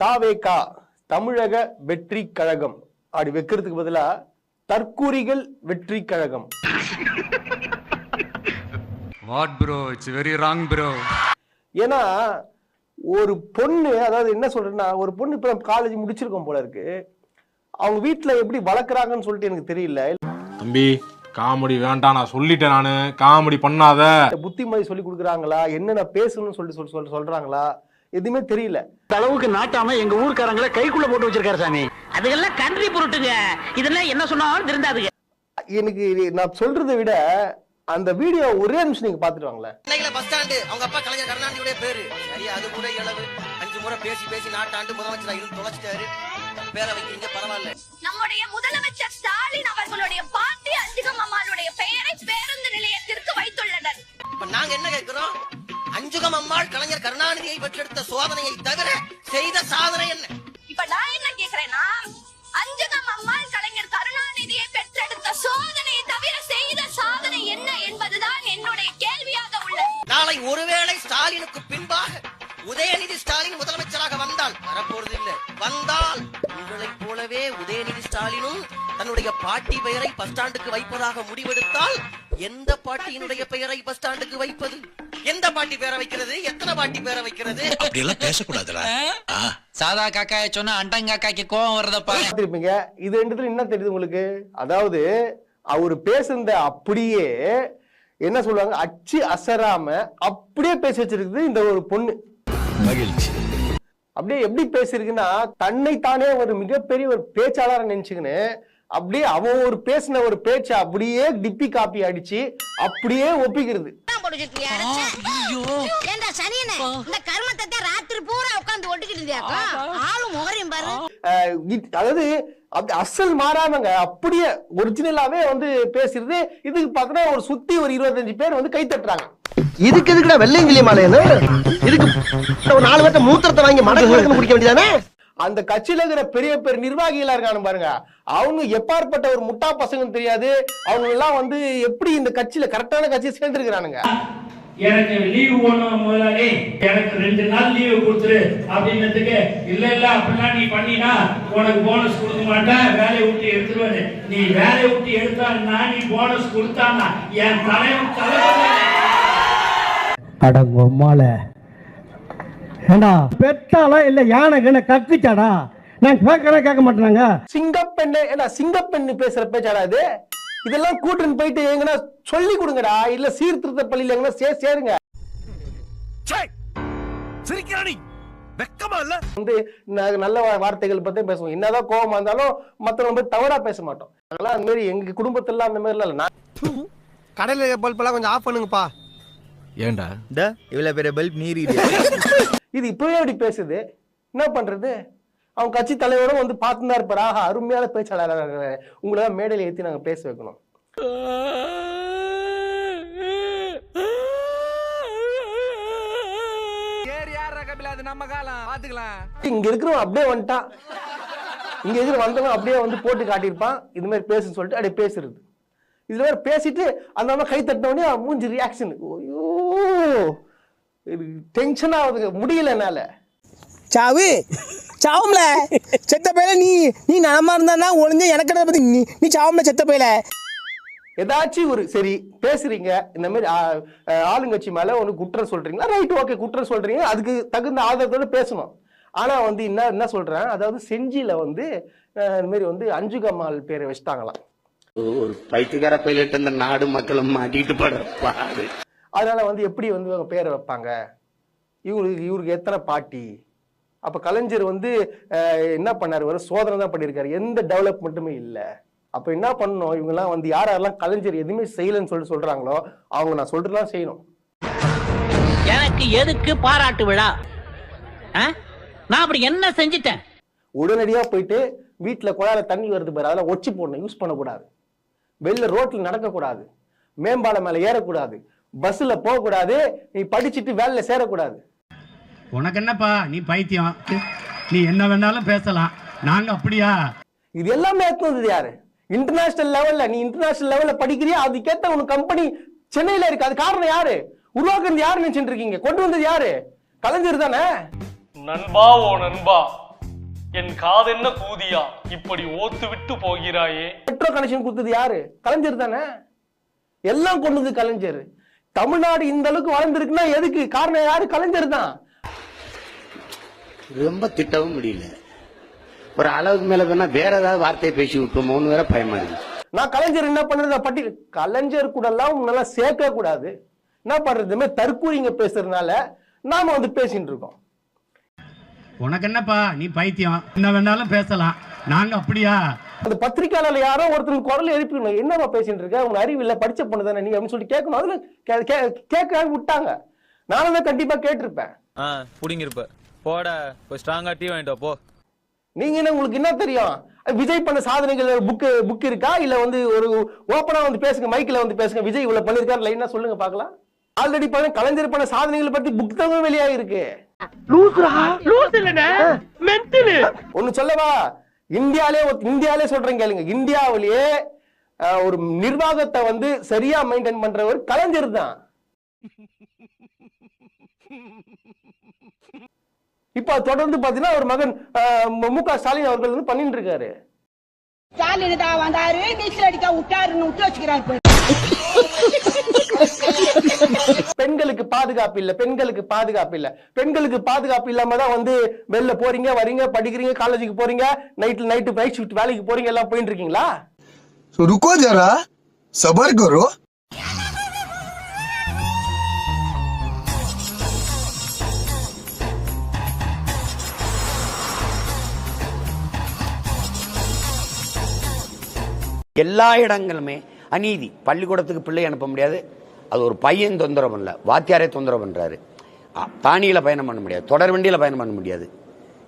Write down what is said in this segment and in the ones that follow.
தாவேகா தமிழக வெற்றி கழகம். அப்படி வைக்கிறதுக்கு பதிலா தற்கூரிகள் வெற்றி கழகம். What bro it's very wrong bro ஏன்னா ஒரு பொண்ணு அதாவது என்ன சொல்றேன்னா ஒரு பொண்ணு இப்ப காலேஜ் முடிச்சிருக்கோம் போல இருக்கு. அவங்க வீட்ல எப்படி வளர்க்குறாங்கன்னு சொல்லிட்டு எனக்கு தெரியல. தம்பி காமெடி வேண்டாம் நான் சொல்லிட்டேன் நானு. காமெடி பண்ணாத. புத்திமதி சொல்லி கொடுக்குறாங்களா? என்னென்ன பேசணும்னு சொல்லி சொல் சொல் சொல்றாங்களா? எதுவுமே தெரியல. அளவுக்கு நாட்டாம எங்க ஊர்க்காரங்கள கைக்குள்ள போட்டு வச்சிருக்காரு சாமி. அதுக்கெல்லாம் கன்றி பொருட்டுங்க. இதெல்லாம் என்ன சொன்னாலும் திருந்தாதுங்க. எனக்கு நான் சொல்றதை விட அந்த வீடியோ ஒரே நிமிஷம் நீங்க பாத்துட்டு வாங்களேன் பஸ் ஸ்டாண்டு அவங்க அப்பா கலைஞர் கருணாநிதியுடைய பேரு. சரி அது கூட இளவு. அஞ்சு முறை பேசி பேசி நாட்டாண்டு முதலமைச்சரா இருந்து தொலைச்சிட்டாரு. பேரை வைக்கிறீங்க பரவாயில்ல. நம்முடைய முதலமைச்சர் ஸ்டாலின் அவர்களுடைய பாட்டி அஞ்சுகம் அம்மாளுடைய பெயரை பேருந்து நிலையத்திற்கு வைத்துள்ளனர். இப்ப நாங்க என்ன கேட்கிறோம் அஞ்சுகம் அம்மாள் கலைஞர் கருணாநிதியை பெற்றெடுத்த சோதனையை தவிர செய்த சாதனை என்ன? இப்ப நான் என்ன கேக்குறேன்னா அஞ்சுகம் அம்மாள் கலைஞர் கருணாநிதியை பெற்றெடுத்த சோதனையை தவிர செய்த சாதனை என்ன என்பதுதான் என்னுடைய கேள்வியாக உள்ளது. நாளை ஒருவேளை ஸ்டாலினுக்கு பின்பாக உதயநிதி ஸ்டாலின் முதலமைச்சராக வந்தால் வரப்போறது இல்ல. வந்தால் உங்களைப் போலவே உதயநிதி ஸ்டாலினும் தன்னுடைய பாட்டி பெயரை பஸ் ஸ்டாண்டுக்கு வைப்பதாக முடிவெடுத்தால் எந்த பாட்டியினுடைய பெயரை பஸ் ஸ்டாண்டுக்கு வைப்பது? எந்த பாட்டி பேரை வைக்கிறது? எத்தனை பாட்டி பேரை வைக்கிறது? அப்படியெல்லாம் பேசக்கூடாதுடா. சாதா காக்காய சொன்னா அண்டங்காக்காய்க்கு கோவம் வருதப்பா பார்த்திருப்பீங்க. இது ரெண்டுத்துல என்ன தெரியுது உங்களுக்கு? அதாவது அவர் பேசுனத அப்படியே என்ன சொல்லுவாங்க? அச்சு அசராம அப்படியே பேசி வச்சிருக்குது இந்த ஒரு பொண்ணு. மகிழ்ச்சி. அப்படியே எப்படி பேசிருக்குன்னா தன்னை தானே ஒரு மிகப்பெரிய ஒரு பேச்சாளரை நினைச்சுக்கின்னு அப்படியே அவன் ஒரு பேசின ஒரு பேச்சை அப்படியே டிப்பி காப்பி அடிச்சு அப்படியே ஒப்பிக்கிறது. அதாவது அசல் மாறாமங்க அப்படியே ஒரிஜினலாவே வந்து பேசுறது. இதுக்கு பார்த்தா ஒரு சுத்தி ஒரு இருபத்தஞ்சு பேர் வந்து கை தட்டுறாங்க. இதுக்கு எதுக்குடா வெள்ளையங்கிலி மாலையன்னு இதுக்கு ஒரு நாலு பேர்த்த மூத்திரத்தை வாங்கி மடக்கு குடிக்க வேண்டியதானே? அந்த கட்சியில இருக்கிற பெரிய பெரிய நிர்வாகிகளா இருக்கானு பாருங்க. அவங்க எப்பாற்பட்ட ஒரு முட்டா பசங்கன்னு தெரியாது. அவங்க எல்லாம் வந்து எப்படி இந்த கட்சியில கரெக்டான கட்சியை சேர்ந்திருக்கிறானுங்க? எனக்கு லீவு போடணும் முதலாளி. எனக்கு ரெண்டு நாள் லீவு கொடுத்துரு அப்படின்னதுக்கு இல்ல இல்ல அப்படிலாம் நீ பண்ணினா உனக்கு போனஸ் கொடுக்க மாட்டேன். வேலையை விட்டு எடுத்துருவேன் நீ வேலையை விட்டு எடுத்தா நீ போனஸ் கொடுத்தானா என் தலைவன் தலைவன் அடங்கொம்மால ஏண்டா? பெத்தாளா இல்ல யானை கண்ண கக்குச்சாடா? நான் கேட்கறேன் கேட்க மாட்டேனாங்க. சிங்கப்பெண்ணு ஏன்னா சிங்கப்பெண்ணு பேசுற பேச்சாடா இது? இதெல்லாம் கூட்டுன்னு போயிட்டு எங்கன்னா சொல்லி கொடுங்கடா. இல்ல சீர்திருத்த பள்ளியில எங்கன்னா சே சேருங்க. சிரிக்கிறானி வெக்கமா இல்ல? வந்து நல்ல வார்த்தைகள் பத்தி பேசுவோம். என்னதான் கோவமா இருந்தாலும் மத்தவங்க போய் தவறா பேச மாட்டோம். அதெல்லாம் அந்த மாதிரி எங்க குடும்பத்துல அந்த மாதிரி இல்ல. நான் கடையில பல்ப் எல்லாம் கொஞ்சம் ஆஃப் பண்ணுங்கப்பா. ஏண்டா? இவ்வளவு பெரிய பல்ப் நீரி இது இப்பவே அப்படி பேசுது. என்ன பண்றது? அவங்க கட்சி தலைவரும் வந்து பார்த்துதான் இருப்பாரு. ஆஹா அருமையான இருக்கிறாரு. உங்களை மேடையில ஏத்தி நாங்க பேச வைக்கணும். நம்ம காலம். பாத்துக்கலாம். இங்க இருக்கிறவன் அப்படியே வந்துட்டான். இங்க இருக்கிற வந்தவன் அப்படியே வந்து போட்டு காட்டியிருப்பான். இது மாதிரி பேசுன்னு சொல்லிட்டு அப்படியே பேசுறது. இதுல பேசிட்டு அந்த அம்மா கை தட்டின உடனே அவன் மூஞ்சி ரியாக்ஷன் ஐயோ டென்ஷன் ஆகுதுங்க. முடியல என்னால. சாவு. சாவும்ல. செத்த பையல நீ நீ நலமா இருந்தா ஒளிஞ்ச எனக்கு என்ன பத்தி நீ நீ சாவும்ல செத்த பையல. ஏதாச்சும் ஒரு சரி பேசுறீங்க. இந்த மாதிரி ஆளுங்கட்சி மேல ஒன்று குற்றம் சொல்றீங்களா? ரைட் ஓகே குற்றம் சொல்றீங்க. அதுக்கு தகுந்த ஆதாரத்தோட பேசணும். ஆனா வந்து என்ன என்ன சொல்றேன்? அதாவது செஞ்சியில வந்து இந்த மாதிரி வந்து அஞ்சுகம்மாள் பேரை வச்சுட்டாங்களாம். ஒரு பைத்தியக்கார பைலட் இந்த நாடு மக்களும் மாட்டிட்டு படப்பாரு அதனால வந்து எப்படி வந்து அவங்க பேரை வைப்பாங்க? இவங்களுக்கு இவருக்கு எத்தனை பாட்டி? அப்ப கலைஞர் வந்து என்ன பண்ணாரு? ஒரு சோதனை தான் பண்ணியிருக்காரு. எந்த டெவலப்மெண்ட்டுமே இல்லை. அப்ப என்ன பண்ணணும்? இவங்கெல்லாம் வந்து யார் யாரெல்லாம் கலைஞர் எதுவுமே செய்யலைன்னு சொல்லி சொல்றாங்களோ அவங்க நான் சொல்றதுலாம் செய்யணும். எனக்கு எதுக்கு பாராட்டு விழா? நான் அப்படி என்ன செஞ்சிட்டேன்? உடனடியா போயிட்டு வீட்டுல குழாயில தண்ணி வருது பாரு அதெல்லாம் ஒச்சி போடணும். யூஸ் பண்ணக்கூடாது. வெளில ரோட்ல நடக்கக்கூடாது. மேம்பாலம் மேல ஏறக்கூடாது. பஸ்ல போகக்கூடாது. நீ படிச்சுட்டு வேலையில சேரக்கூடாது. உனக்கு என்னப்பா நீ பைத்தியம். நீ என்ன வேணாலும் பேசலாம். நாங்க அப்படியா? இது எல்லாமே வந்தது யாரு? இன்டர்நேஷனல் லெவல்ல நீ இன்டர்நேஷனல் லெவல்ல படிக்கிறியா? அதுக்கேத்த உனக்கு கம்பெனி சென்னையில இருக்கு. அது காரணம் யாரு? உருவாக்குறது யாரு நினைச்சிட்டு இருக்கீங்க? கொண்டு வந்தது யாரு? கலைஞர் தானே? நண்பா ஓ நண்பா. என் காதென்ன கூதியா? இப்படி ஓத்து விட்டு போகிறாயே. மெட்ரோ கனெக்ஷன் கொடுத்தது யாரு? கலைஞர் தானே? எல்லாம் கொண்டது கலைஞர். தமிழ்நாடு இந்த அளவுக்கு வளர்ந்துருக்குன்னா எதுக்கு? காரணம் யாரு? கலைஞர் தான். ரொம்ப திட்டவும் முடியல. ஒரு அளவுக்கு மேல வேணா வேற ஏதாவது வார்த்தையை பேசி விட்டுமோன்னு வேற பயமா இருக்கு. நான் கலைஞர் என்ன பண்றது? பட்டியல் கலைஞர் கூட எல்லாம் உன்னெல்லாம் சேர்க்க கூடாது. என்ன பண்றது? இந்த மாதிரி தற்கூரிங்க பேசுறதுனால நாம வந்து பேசிட்டு இருக்கோம். உனக்கு என்னப்பா? நீ பைத்தியம். என்ன வேணாலும் பேசலாம். நாங்க அப்படியா? அந்த பத்திரிக்கையாளர் யாரோ ஒருத்தர் குரல் எழுப்பிடணும் என்னப்பா பேசிட்டு இருக்க? உங்க அறிவு இல்ல படிச்ச பொண்ணு தானே நீ அப்படின்னு சொல்லி கேட்கணும். அதுல கேட்க விட்டாங்க. நானும் தான் கண்டிப்பா கேட்டிருப்பேன். புடிங்கிருப்ப. போட போய் ஸ்ட்ராங்கா டீ வாங்கிட்டு போ. நீங்க என்ன உங்களுக்கு என்ன தெரியும்? விஜய் பண்ண சாதனைகள் புக் புக் இருக்கா? இல்ல வந்து ஒரு ஓப்பனா வந்து பேசுங்க மைக்ல வந்து பேசுங்க. விஜய் இவ்வளவு பண்ணிருக்காரு லைனா சொல்லுங்க பார்க்கலாம். ஆல்ரெடி பண்ண கலைஞர் பண்ண சாதனைகளை பத்தி புத்தகம் வெளியாக இருக்கு ஒண்ணு சொல்லவா? இந்தியாலே ஒரு- இந்தியாலே சொல்றேன் கேளுங்க. இந்தியாவிலேயே ஒரு நிர்வாகத்தை வந்து சரியா மெயின்டைன் பண்றவர் கலைஞர் தான். இப்ப தொடர்ந்து பாத்தீங்கன்னா ஒரு மகன் மு க. ஸ்டாலின் அவர்கள் வந்து பண்ணிட்டு இருக்காரு ஸ்டாலின் தான் வந்தாரு நீச்சல் அடிக்க விட்டாருன்னு விட்டு வச்சுக்கிறாரு பெண்களுக்கு பாதுகாப்பு இல்லை பெண்களுக்கு பாதுகாப்பு இல்லை. பெண்களுக்கு பாதுகாப்பு இல்லாம தான் வந்து வெளில போறீங்க வரீங்க படிக்கிறீங்க காலேஜுக்கு போறீங்க நைட்டு நைட்டு நைட் ஷிஃப்ட் வேலைக்கு போறீங்க எல்லாம் போயிட்டு இருக்கீங்களா? ருக்கோ ஜரா சபர் கரோ. எல்லா இடங்களுமே அநீதி. பள்ளிக்கூடத்துக்கு பிள்ளை அனுப்ப முடியாது. அது ஒரு பையன் தொந்தரவு பண்ணல. வாத்தியாரே தொந்தரவு பண்றாரு. அ, தானியில பயணம் பண்ண முடியாது. தொடர் வண்டியில பயணம் பண்ண முடியாது.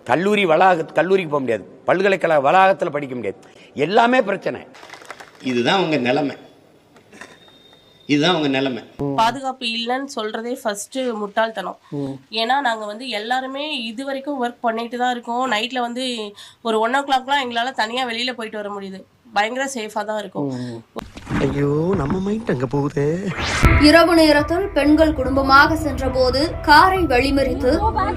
கல்லூரி வளாக கல்லூரிக்கு போக முடியாது. பல்கலைக்கழக வளாகத்தில் படிக்க முடியாது. எல்லாமே பிரச்சனை. இதுதான் உங்க நிலைமை. இதுதான் உங்க நிலைமை. பாதுகாப்பு இல்லைன்னு சொல்றதே ஃபர்ஸ்ட் முட்டாள்தனம். ஏன்னா நாங்க வந்து எல்லாருமே இது வரைக்கும் ஒர்க் பண்ணிட்டு தான் இருக்கோம். நைட்ல வந்து ஒரு ஒன் ஓ கிளாக்லாம் எங்களால தனியா வெளியில போயிட்டு வர முடியுது. பயங்கர சேஃபா தான் இருக்கும். ஐயோ நம்ம மைண்ட் அங்க போகுது? இரவு நேரத்தில் பெண்கள் குடும்பமாக சென்றபோது காரை வழிமறித்து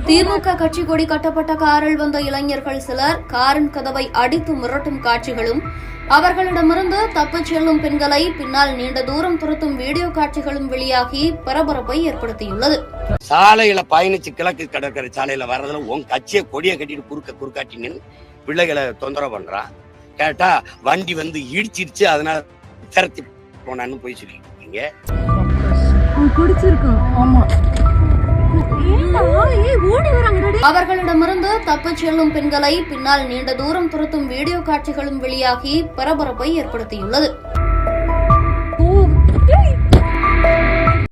திமுக கட்சி கொடி கட்டப்பட்ட காரில் வந்த இளைஞர்கள் சிலர் காரின் கதவை அடித்து மிரட்டும் காட்சிகளும் அவர்களிடமிருந்து தப்பிச் செல்லும் பெண்களை பின்னால் நீண்ட தூரம் துரத்தும் வீடியோ காட்சிகளும் வெளியாகி பரபரப்பை ஏற்படுத்தியுள்ளது. சாலையில பயணிச்சு கிழக்கு கடற்கரை சாலையில வர்றதுல உன் கட்சியை கொடியை கட்டிட்டு குறுக்க குறுக்காட்டிங்கன்னு பிள்ளைகளை தொந்தரவு பண்றான். கேட்டா வண்டி வந்து இடிச்சிருச்சு அதனால திரத்தி போனான்னு போய் சொல்லிட்டு இருக்கீங்க அவர்களிடமிருந்து தப்பிச் செல்லும் பெண்களை பின்னால் நீண்ட தூரம் துரத்தும் வீடியோ காட்சிகளும் வெளியாகி பரபரப்பை ஏற்படுத்தியுள்ளது.